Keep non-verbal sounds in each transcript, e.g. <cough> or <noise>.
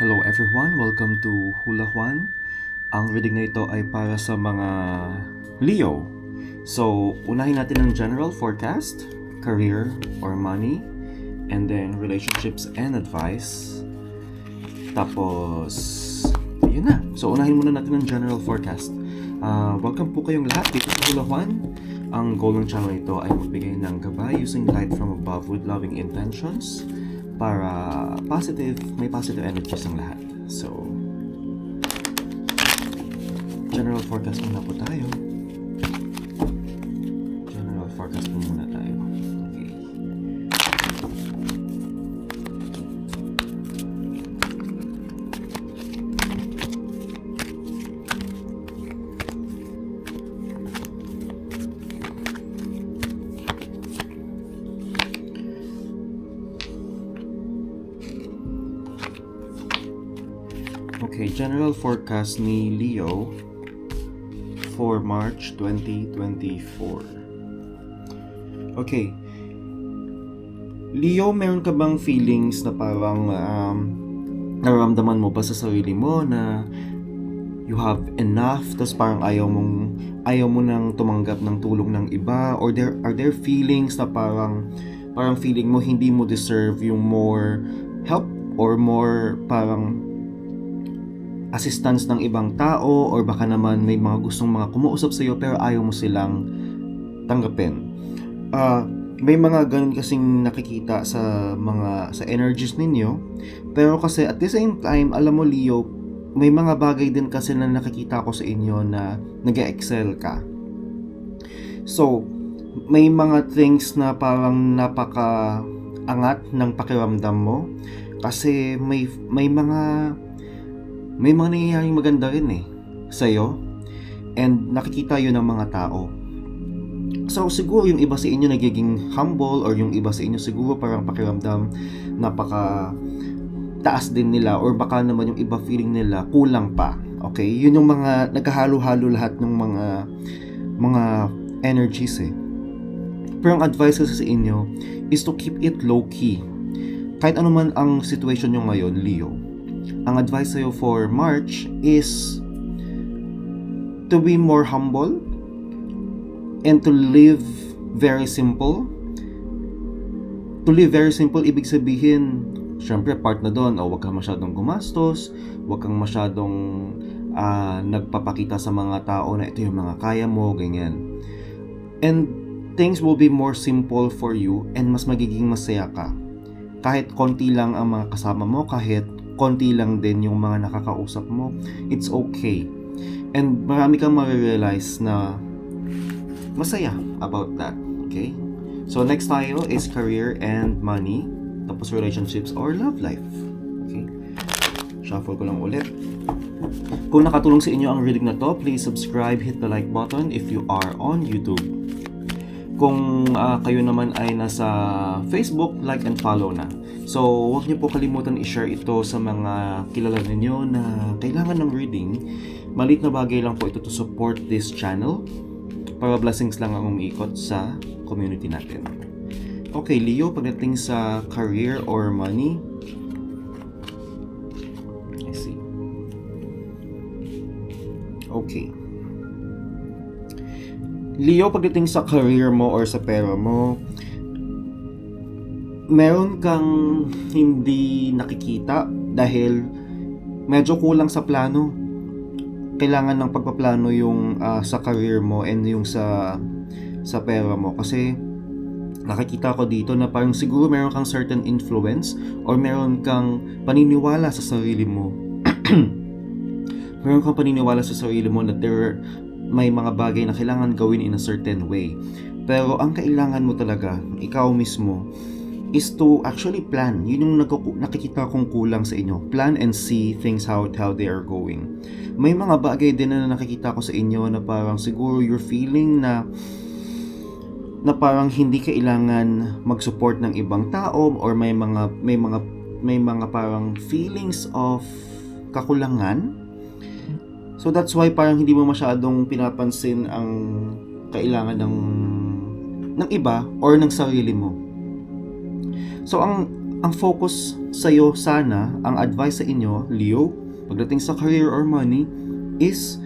Hello everyone, welcome to Hula Juan. Ang reading na ito ay para sa mga Leo. So, unahin natin ang general forecast, career or money, and then relationships and advice. Tapos, yun na. So, unahin muna natin ang general forecast. Ah, welcome po kayong lahat dito sa Hula Juan. Ang goal ng channel ito ay magbigay ng gabay using light from above with loving intentions para positive, may positive energies ang lahat. So, general forecast muna po tayo. Okay, general forecast ni Leo for March 2024. Okay. Leo, meron ka bang feelings na parang um, nararamdaman mo ba sa sarili mo na you have enough tapos parang ayaw mong ayaw mo nang tumanggap ng tulong ng iba or there are there feelings na parang parang feeling mo hindi mo deserve yung more help or more parang assistance ng ibang tao or baka naman may mga gustong mga kumuusap sa iyo pero ayaw mo silang tanggapin. Ah, may mga ganun kasing nakikita sa mga sa energies ninyo. Pero kasi at the same time, alam mo Leo, may mga bagay din kasi na nakikita ko sa inyo na nag-excel ka. So, may mga things na parang napaka angat ng pakiramdam mo kasi may may mga may mga nangyayaring maganda rin eh sa'yo and nakikita yun ng mga tao. So siguro yung iba sa inyo nagiging humble or yung iba sa inyo siguro parang pakiramdam napaka taas din nila or baka naman yung iba feeling nila kulang pa. Okay? Yun yung mga nagkahalo-halo lahat ng mga mga energies eh. Pero ang advice ko sa inyo is to keep it low key. Kahit ano man ang situation nyo ngayon, Leo, ang advice sa'yo for March is to be more humble and to live very simple. To live very simple, ibig sabihin, syempre part na doon, o wag kang masyadong gumastos, wag kang masyadong ah, nagpapakita sa mga tao na ito yung mga kaya mo, ganyan. And things will be more simple for you and mas magiging masaya ka. Kahit konti lang ang mga kasama mo, kahit konti lang din yung mga nakakausap mo, it's okay. And marami kang marirealize na masaya about that. Okay? So next tayo is career and money. Tapos relationships or love life. Okay? Shuffle ko lang ulit. Kung nakatulong sa inyo ang reading na to, please subscribe, hit the like button if you are on YouTube. Kung ah, kayo naman ay nasa Facebook, like and follow na. So, huwag niyo po kalimutan i-share ito sa mga kilala ninyo na kailangan ng reading. Malit na bagay lang po ito to support this channel para blessings lang ang umiikot sa community natin. Okay, Leo, pagdating sa career or money, I see. Okay. Leo, pagdating sa career mo or sa pera mo, meron kang hindi nakikita dahil medyo kulang sa plano. Kailangan ng pagpaplano yung ah, sa career mo and yung sa sa pera mo kasi nakikita ko dito na parang siguro meron kang certain influence or meron kang paniniwala sa sarili mo. <clears throat> meron kang paniniwala sa sarili mo na there may mga bagay na kailangan gawin in a certain way. Pero ang kailangan mo talaga, ikaw mismo, is to actually plan. Yun yung nakikita kong kulang sa inyo. Plan and see things how, how they are going. May mga bagay din na nakikita ko sa inyo na parang siguro you're feeling na na parang hindi kailangan mag-support ng ibang tao or may mga may mga may mga parang feelings of kakulangan So that's why parang hindi mo masyadong pinapansin ang kailangan ng ng iba or ng sarili mo. So ang ang focus sa'yo sana, ang advice sa inyo, Leo, pagdating sa career or money, is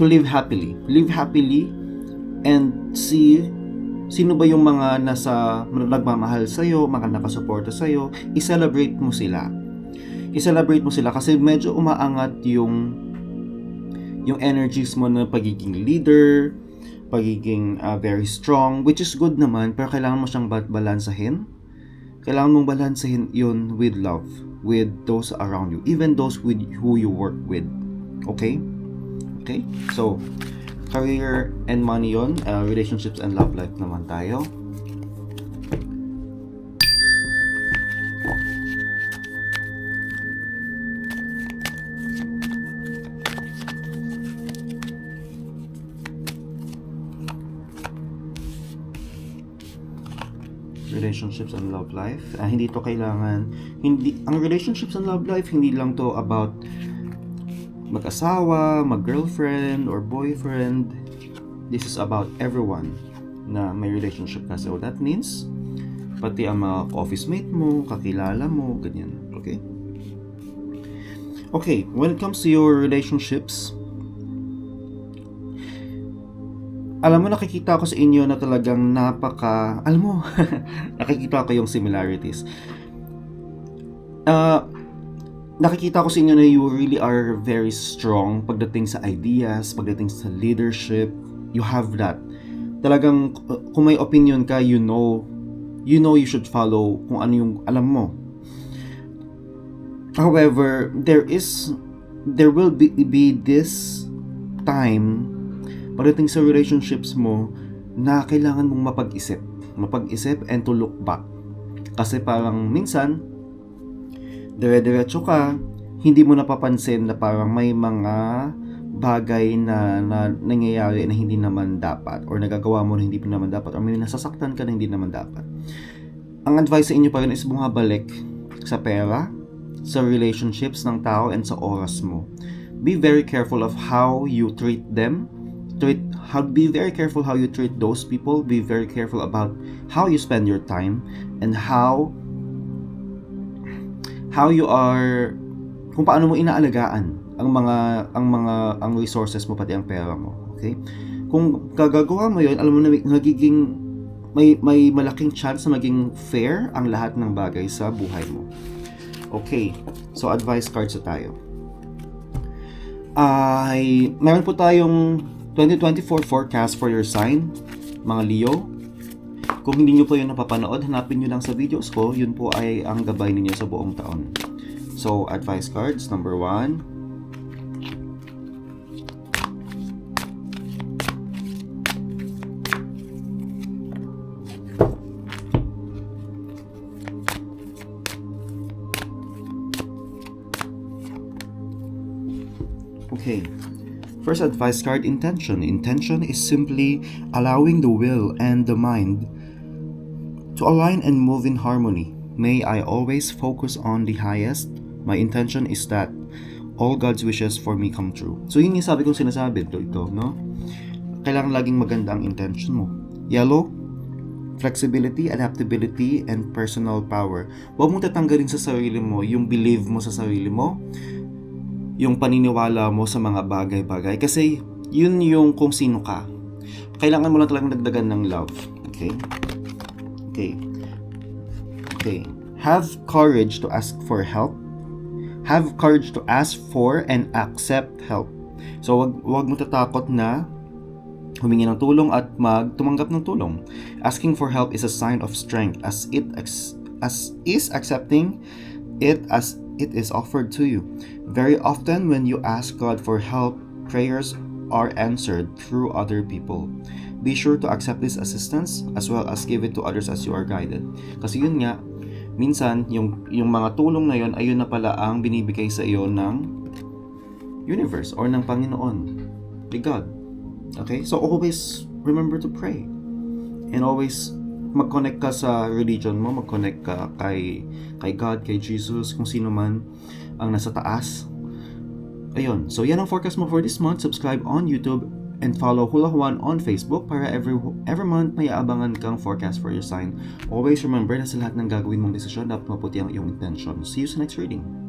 to live happily. Live happily and see sino ba yung mga nasa nagmamahal sa'yo, mga nakasuporta sa'yo, i-celebrate mo sila. I-celebrate mo sila kasi medyo umaangat yung yung energies mo na pagiging leader, pagiging uh, very strong, which is good naman, pero kailangan mo siyang ba- balansahin. Kailangan mong balansahin yun with love, with those around you, even those with who you work with. Okay? Okay? So, career and money yon, uh, relationships and love life naman tayo. Relationships and love life. Ah, hindi to kailangan hindi ang relationships and love life hindi lang to about mag-asawa, mag-girlfriend or boyfriend. This is about everyone na may relationship ka. So that means pati ang mga office mate mo, kakilala mo, ganyan. Okay? Okay, when it comes to your relationships, alam mo nakikita ko sa inyo na talagang napaka alam mo <laughs> nakikita ko yung similarities. Uh, nakikita ko sa inyo na you really are very strong pagdating sa ideas pagdating sa leadership. You have that. Talagang uh, kung may opinion ka you know you know you should follow kung ano yung alam mo. However there is there will be, be this time pagdating sa relationships mo na kailangan mong mapag-isip. Mapag-isip and to look back. Kasi parang minsan, dire-diretso ka, hindi mo napapansin na parang may mga bagay na, na nangyayari na hindi naman dapat or nagagawa mo na hindi naman dapat or may nasasaktan ka na hindi naman dapat. Ang advice sa inyo pa rin is bumabalik sa pera, sa relationships ng tao and sa oras mo. Be very careful of how you treat them treat how be very careful how you treat those people. Be very careful about how you spend your time and how how you are kung paano mo inaalagaan ang mga ang mga ang resources mo pati ang pera mo okay? Kung gagagawa mo yun alam mo na nagiging may may malaking chance na maging fair ang lahat ng bagay sa buhay mo. Okay so advice cards sa tayo. Ay meron po tayong 2024 forecast for your sign, mga Leo. Kung hindi nyo po yun napapanood, hanapin nyo lang sa videos ko. Yun po ay ang gabay ninyo sa buong taon. So, advice cards, number one. Okay. First advice card intention. Intention is simply allowing the will and the mind to align and move in harmony. May I always focus on the highest. My intention is that all God's wishes for me come true. So yun yung sabi kong sinasabi ito, ito no? Kailangan laging maganda ang intention mo. Yellow, flexibility, adaptability, and personal power. Huwag mong tatanggalin sa sarili mo yung believe mo sa sarili mo, yung paniniwala mo sa mga bagay-bagay. Kasi yun yung kung sino ka. Kailangan mo lang talagang dagdagan ng love. Okay? Okay. Okay. Have courage to ask for help. Have courage to ask for and accept help. So wag wag mo tatakot na humingi ng tulong at magtumanggap ng tulong. Asking for help is a sign of strength as it as is accepting it as it is offered to you. Very often, when you ask God for help, prayers are answered through other people. Be sure to accept this assistance as well as give it to others as you are guided. Kasi yun nga, minsan, yung, yung mga tulong na yun, ayun na pala ang binibigay sa iyo ng universe or ng Panginoon, the God. Okay? So always remember to pray. And always mag-connect ka sa religion mo, mag-connect ka kay, kay God, kay Jesus, kung sino man ang nasa taas. Ayun. So, yan ang forecast mo for this month. Subscribe on YouTube and follow Hula Juan on Facebook para every every month may aabangan kang forecast for your sign. Always remember na sa lahat ng gagawin mong desisyon, dapat maputi ang iyong intention. See you sa next reading.